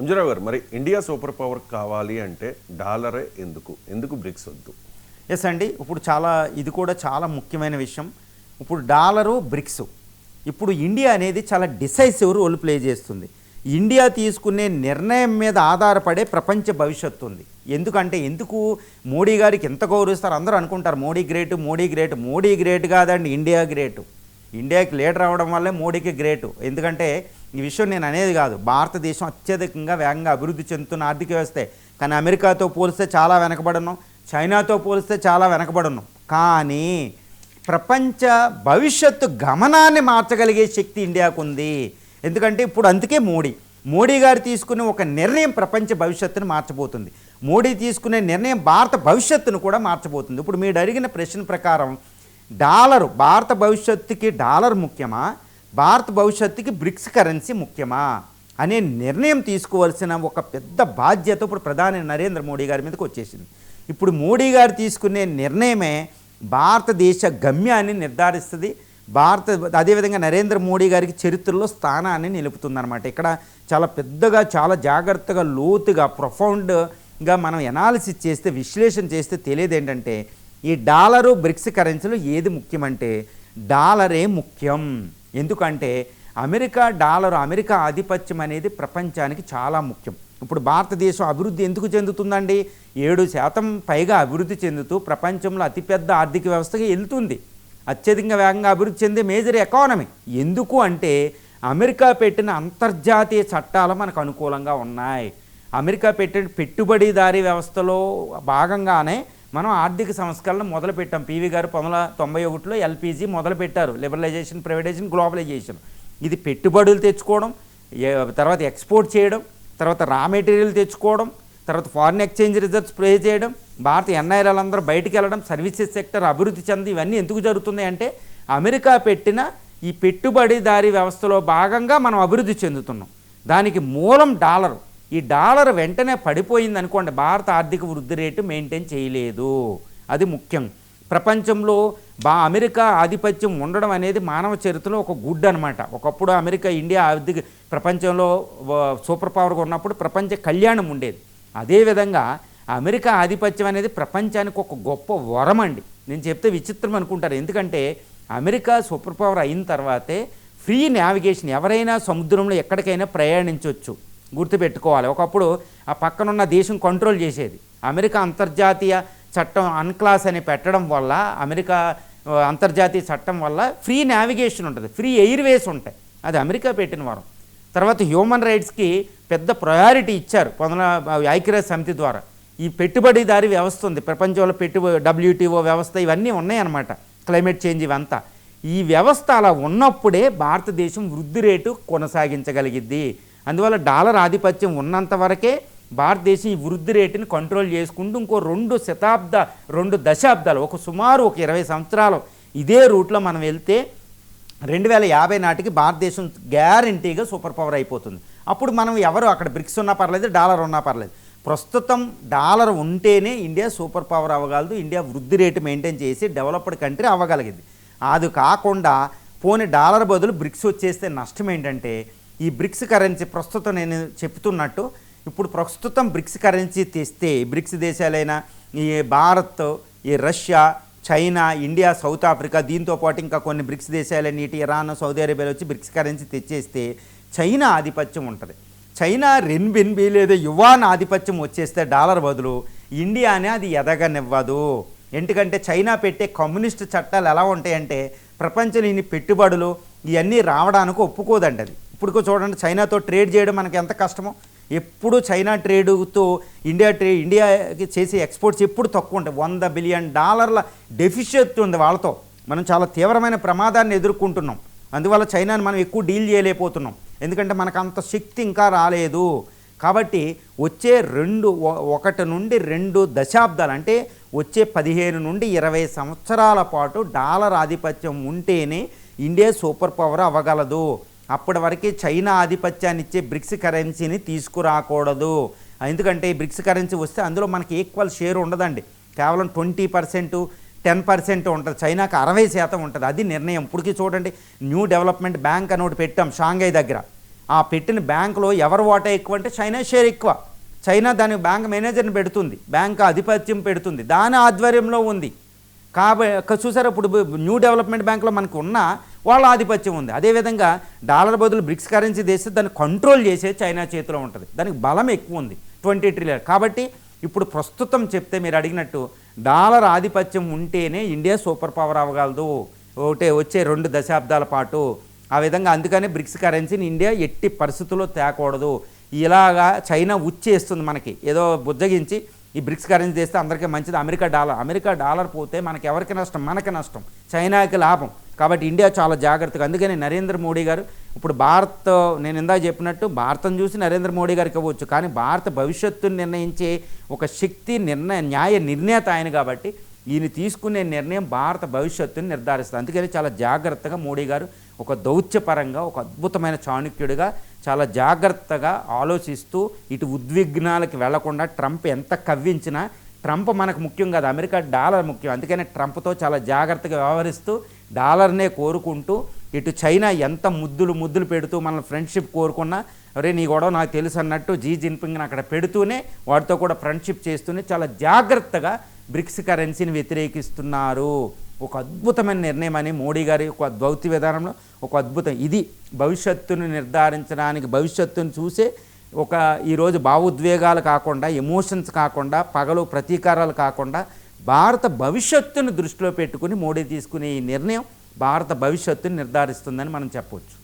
ఎంజరావు గారు మరి India super power కావాలి అంటే డాలరే ఎందుకు? ఎందుకు బ్రిక్స్ వద్దు? ఎస్ అండి ఇప్పుడు చాలా ఇది కూడా చాలా ముఖ్యమైన విషయం. ఇప్పుడు డాలరు బ్రిక్స్. ఇప్పుడు ఇండియా అనేది చాలా డిసైసివ్ రోల్ ప్లే చేస్తుంది. ఇండియా తీసుకునే నిర్ణయం మీద ఆధారపడే ప్రపంచ భవిష్యత్తు ఉంది. ఎందుకంటే ఎందుకు మోడీ గారికి ఎంత గౌరవిస్తారు? అందరూ అనుకుంటారు Modi great Modi great. Modi great కాదండి ఇండియా గ్రేటు. ఇండియాకి లీడర్ అవ్వడం వల్లే మోడీకి గ్రేటు. ఎందుకంటే ఈ విషయం నేను అనేది కాదు. భారతదేశం అత్యధికంగా వేగంగా అభివృద్ధి చెందుతున్న ఆర్థిక వ్యవస్థే. కానీ అమెరికాతో పోలిస్తే చాలా వెనకబడున్నాం చైనాతో పోలిస్తే చాలా వెనకబడున్నాం కానీ ప్రపంచ భవిష్యత్తు గమనాన్ని మార్చగలిగే శక్తి ఇండియాకు ఉంది. ఎందుకంటే ఇప్పుడు అందుకే మోడీ. మోడీ గారు తీసుకునే ఒక నిర్ణయం ప్రపంచ భవిష్యత్తును మార్చబోతుంది. మోడీ తీసుకునే నిర్ణయం భారత భవిష్యత్తును కూడా మార్చబోతుంది. ఇప్పుడు మీరు అడిగిన ప్రశ్న ప్రకారం డాలరు భారత భవిష్యత్తుకి డాలర్ ముఖ్యమా? భారత భవిష్యత్తుకి బ్రిక్స్ కరెన్సీ ముఖ్యమా అనే నిర్ణయం తీసుకోవాల్సిన ఒక పెద్ద బాధ్యత ఇప్పుడు ప్రధాని నరేంద్ర మోడీ గారి మీదకి వచ్చేసింది. ఇప్పుడు మోడీ గారు తీసుకునే నిర్ణయమే భారతదేశ గమ్యాన్ని నిర్ధారిస్తుంది. భారత అదేవిధంగా నరేంద్ర మోడీ గారికి చరిత్రలో స్థానాన్ని నిలుపుతుందన్నమాట. ఇక్కడ చాలా పెద్దగా చాలా జాగ్రత్తగా లోతుగా ప్రొఫౌండ్గా మనం ఎనాలిసిస్ చేస్తే విశ్లేషణ చేస్తే తెలియదు ఏంటంటే ఈ డాలరు బ్రిక్స్ కరెన్సీలో ఏది ముఖ్యమంటే డాలరే ముఖ్యం. ఎందుకంటే అమెరికా డాలర్ అమెరికా ఆధిపత్యం అనేది ప్రపంచానికి చాలా ముఖ్యం. ఇప్పుడు భారతదేశం అభివృద్ధి ఎందుకు చెందుతుందండి? ఏడు శాతం పైగా అభివృద్ధి చెందుతూ ప్రపంచంలో అతిపెద్ద ఆర్థిక వ్యవస్థగా వెళ్తుంది అత్యధికంగా వేగంగా అభివృద్ధి చెందే మేజర్ ఎకానమీ. ఎందుకు అంటే అమెరికా పెట్టిన అంతర్జాతీయ చట్టాలు మనకు అనుకూలంగా ఉన్నాయి. అమెరికా పెట్టిన పెట్టుబడిదారీ వ్యవస్థలో భాగంగానే మనం ఆర్థిక సంస్కరణ మొదలుపెట్టాం. పీవీ గారు పంతొమ్మిది వందల తొంభై ఒకటిలో ఎల్పిజి మొదలుపెట్టారు. Liberalisation privatisation globalisation. ఇది పెట్టుబడులు తెచ్చుకోవడం తర్వాత ఎక్స్పోర్ట్ చేయడం తర్వాత రా మెటీరియల్ తెచ్చుకోవడం తర్వాత ఫారిన్ ఎక్స్చేంజ్ రిజర్వ్స్ ప్లే చేయడం భారత ఎన్ఐఆర్ఎల్ అందరూ బయటికి వెళ్ళడం సర్వీసెస్ సెక్టర్ అభివృద్ధి చెంది ఇవన్నీ ఎందుకు జరుగుతున్నాయి అంటే అమెరికా పెట్టిన ఈ పెట్టుబడిదారీ వ్యవస్థలో భాగంగా మనం అభివృద్ధి చెందుతున్నాం. దానికి మూలం డాలరు. ఈ డాలర్ వెంటనే పడిపోయింది అనుకోండి భారత ఆర్థిక వృద్ధి రేటు మెయింటైన్ చేయలేదు. అది ముఖ్యం. ప్రపంచంలో బా అమెరికా ఆధిపత్యం ఉండడం అనేది మానవ చరిత్రలో ఒక గుడ్ అనమాట ఒకప్పుడు అమెరికా ఇండియా ఆర్థిక ప్రపంచంలో సూపర్ పవర్గా ఉన్నప్పుడు ప్రపంచ కళ్యాణం ఉండేది. అదేవిధంగా అమెరికా ఆధిపత్యం అనేది ప్రపంచానికి ఒక గొప్ప వరం అండి. నేను చెప్తే విచిత్రం అనుకుంటారు. ఎందుకంటే అమెరికా సూపర్ పవర్ అయిన తర్వాతే ఫ్రీ నావిగేషన్ ఎవరైనా సముద్రంలో ఎక్కడికైనా ప్రయాణించవచ్చు గుర్తుపెట్టుకోవాలి. ఒకప్పుడు ఆ పక్కనున్న దేశం కంట్రోల్ చేసేది. అమెరికా అంతర్జాతీయ చట్టం అన్క్లాస్ అని పెట్టడం వల్ల అమెరికా అంతర్జాతీయ చట్టం వల్ల ఫ్రీ నావిగేషన్ ఉంటుంది. ఫ్రీ ఎయిర్వేస్ ఉంటాయి. అది అమెరికా పెట్టిన వారం. తర్వాత హ్యూమన్ రైట్స్కి పెద్ద ప్రయారిటీ ఇచ్చారు పొందన ఐక్యరాజ్య సమితి ద్వారా. ఈ పెట్టుబడిదారి వ్యవస్థ ఉంది. ప్రపంచంలో పెట్టు డబ్ల్యూటీఓ వ్యవస్థ ఇవన్నీ ఉన్నాయన్నమాట. క్లైమేట్ చేంజ్ ఇవంతా. ఈ వ్యవస్థ అలా ఉన్నప్పుడే భారతదేశం వృద్ధి రేటు కొనసాగించగలిగిద్ది. అందువల్ల డాలర్ ఆధిపత్యం ఉన్నంత వరకే భారతదేశం ఈ వృద్ధి రేటుని కంట్రోల్ చేసుకుంటూ ఇంకో రెండు శతాబ్ద రెండు దశాబ్దాలు ఒక సుమారు ఒక ఇరవై సంవత్సరాలు ఇదే రూట్లో మనం వెళ్తే రెండు వేల యాభై నాటికి భారతదేశం గ్యారంటీగా సూపర్ పవర్ అయిపోతుంది. అప్పుడు మనం ఎవరు అక్కడ బ్రిక్స్ ఉన్నా పర్లేదు డాలర్ ఉన్నా పర్లేదు. ప్రస్తుతం డాలర్ ఉంటేనే ఇండియా సూపర్ పవర్ అవ్వగలదు ఇండియా వృద్ధి రేటు మెయింటైన్ చేసి డెవలప్డ్ కంట్రీ అవ్వగలిగింది. అది కాకుండా పోనీ డాలర్ బదులు బ్రిక్స్ వచ్చేస్తే నష్టం ఏంటంటే ఈ బ్రిక్స్ కరెన్సీ ప్రస్తుతం నేను చెప్తున్నట్టు ఇప్పుడు ప్రస్తుతం బ్రిక్స్ కరెన్సీ తెస్తే బ్రిక్స్ దేశాలైన ఈ భారత్ ఈ Russia China India South Africa దీంతో పాటు ఇంకా కొన్ని బ్రిక్స్ దేశాలని ఇటు ఇరాన్ సౌదీ అరేబియాలో వచ్చి బ్రిక్స్ కరెన్సీ తెచ్చేస్తే చైనా ఆధిపత్యం ఉంటుంది. చైనా రెన్బిన్బి లేదా యువాన్ ఆధిపత్యం వచ్చేస్తే డాలర్ బదులు ఇండియానే అది ఎదగనివ్వదు. ఎందుకంటే చైనా పెట్టే కమ్యూనిస్ట్ చట్టాలు ఎలా ఉంటాయంటే ప్రపంచంలో ఇన్ని పెట్టుబడులు ఇవన్నీ రావడానికి ఒప్పుకోదండి అది ఇప్పుడు చూడండి చైనాతో ట్రేడ్ చేయడం మనకి ఎంత కష్టమో. ఎప్పుడు చైనా ట్రేడ్తో ఇండియా ట్రే ఇండియాకి చేసే ఎక్స్పోర్ట్స్ ఎప్పుడు తక్కువ ఉంటాయి. వంద బిలియన్ డాలర్ల డెఫిషియట్ ఉంది వాళ్ళతో. మనం చాలా తీవ్రమైన ప్రమాదాన్ని ఎదుర్కొంటున్నాం. అందువల్ల చైనాని మనం ఎక్కువ డీల్ చేయలేకపోతున్నాం. ఎందుకంటే మనకు అంత శక్తి ఇంకా రాలేదు. కాబట్టి వచ్చే రెండు ఒకటి నుండి రెండు దశాబ్దాలు అంటే వచ్చే పదిహేను నుండి ఇరవై సంవత్సరాల పాటు డాలర్ ఆధిపత్యం ఉంటేనే ఇండియా సూపర్ పవర్ అవ్వగలదు. అప్పటి వరకే చైనా ఆధిపత్యాన్ని ఇచ్చే బ్రిక్స్ కరెన్సీని తీసుకురాకూడదు. ఎందుకంటే బ్రిక్స్ కరెన్సీ వస్తే అందులో మనకి ఈక్వల్ షేర్ ఉండదండి. కేవలం ట్వంటీ పర్సెంట్ టెన్ పర్సెంట్ ఉంటుంది. చైనాకి అరవై శాతం ఉంటుంది. అది నిర్ణయం. ఇప్పటికీ చూడండి న్యూ డెవలప్మెంట్ బ్యాంక్ అని ఒకటి పెట్టాం షాంఘై దగ్గర. ఆ పెట్టిన బ్యాంకులో ఎవరు వాటా ఎక్కువ అంటే చైనా షేర్ ఎక్కువ. చైనా దాని బ్యాంక్ మేనేజర్ని పెడుతుంది. బ్యాంక్ ఆధిపత్యం పెడుతుంది. దాని ఆధ్వర్యంలో ఉంది. కాబట్టి చూసారా ఇప్పుడు న్యూ డెవలప్మెంట్ బ్యాంక్లో మనకు ఉన్న వాళ్ళ ఆధిపత్యం ఉంది. అదేవిధంగా డాలర్ బదులు బ్రిక్స్ కరెన్సీ చేస్తే దాన్ని కంట్రోల్ చేసే చైనా చేతిలో ఉంటుంది. దానికి బలం ఎక్కువ ఉంది. Twenty trillion. కాబట్టి ఇప్పుడు ప్రస్తుతం చెప్తే మీరు అడిగినట్టు డాలర్ ఆధిపత్యం ఉంటేనే ఇండియా సూపర్ పవర్ అవ్వగలదు. ఒకటే వచ్చే రెండు దశాబ్దాల పాటు. ఆ విధంగా అందుకనే బ్రిక్స్ కరెన్సీని ఇండియా ఎట్టి పరిస్థితుల్లో తేకూడదు. ఇలాగా చైనా ఉచ్చేస్తుంది మనకి. ఏదో బుజ్జగించి ఈ బ్రిక్స్ కరెన్సీ చేస్తే అందరికీ మంచిది. America dollar. అమెరికా డాలర్ పోతే మనకి ఎవరికి నష్టం? మనకి నష్టం. చైనాకి లాభం. కాబట్టి ఇండియా చాలా జాగ్రత్తగా అందుకని నరేంద్ర మోడీ గారు ఇప్పుడు భారత్ నేను ఇందాక చెప్పినట్టు భారతం చూసి నరేంద్ర మోడీ గారికి ఇవ్వచ్చు కానీ భారత భవిష్యత్తును నిర్ణయించే ఒక శక్తి నిర్ణయ న్యాయ నిర్ణేత ఆయన కాబట్టి ఈయన తీసుకునే నిర్ణయం భారత భవిష్యత్తుని నిర్ధారిస్తుంది. అందుకని చాలా జాగ్రత్తగా మోడీ గారు ఒక దౌత్యపరంగా ఒక అద్భుతమైన చాణుక్యుడిగా చాలా జాగ్రత్తగా ఆలోచిస్తూ ఇటు ఉద్విగ్నాలకి వెళ్ళకుండా ట్రంప్ ఎంత కవ్వించినా ట్రంప్ మనకు ముఖ్యం కాదు అమెరికా డాలర్ ముఖ్యం. అందుకనే ట్రంప్తో చాలా జాగ్రత్తగా వ్యవహరిస్తూ డాలర్నే కోరుకుంటూ ఇటు చైనా ఎంత ముద్దులు ముద్దులు పెడుతూ మనల్ని ఫ్రెండ్షిప్ కోరుకున్నా అరే నీ గొడవ నాకు తెలుసు అన్నట్టు జీ జిన్పింగ్ని అక్కడ పెడుతూనే వాటితో కూడా ఫ్రెండ్షిప్ చేస్తూనే చాలా జాగ్రత్తగా బ్రిక్స్ కరెన్సీని వ్యతిరేకిస్తున్నారు. ఒక అద్భుతమైన నిర్ణయం అని మోడీ గారి ఒక దౌత్య విధానంలో ఒక అద్భుతం. ఇది భవిష్యత్తును నిర్ధారించడానికి భవిష్యత్తును చూసే ఒక ఈరోజు భావోద్వేగాలు కాకుండా ఎమోషన్స్ కాకుండా పగలు ప్రతీకారాలు కాకుండా భారత భవిష్యత్తును దృష్టిలో పెట్టుకుని మోడీ తీసుకునే ఈ నిర్ణయం భారత భవిష్యత్తును నిర్ధారిస్తుందని మనం చెప్పవచ్చు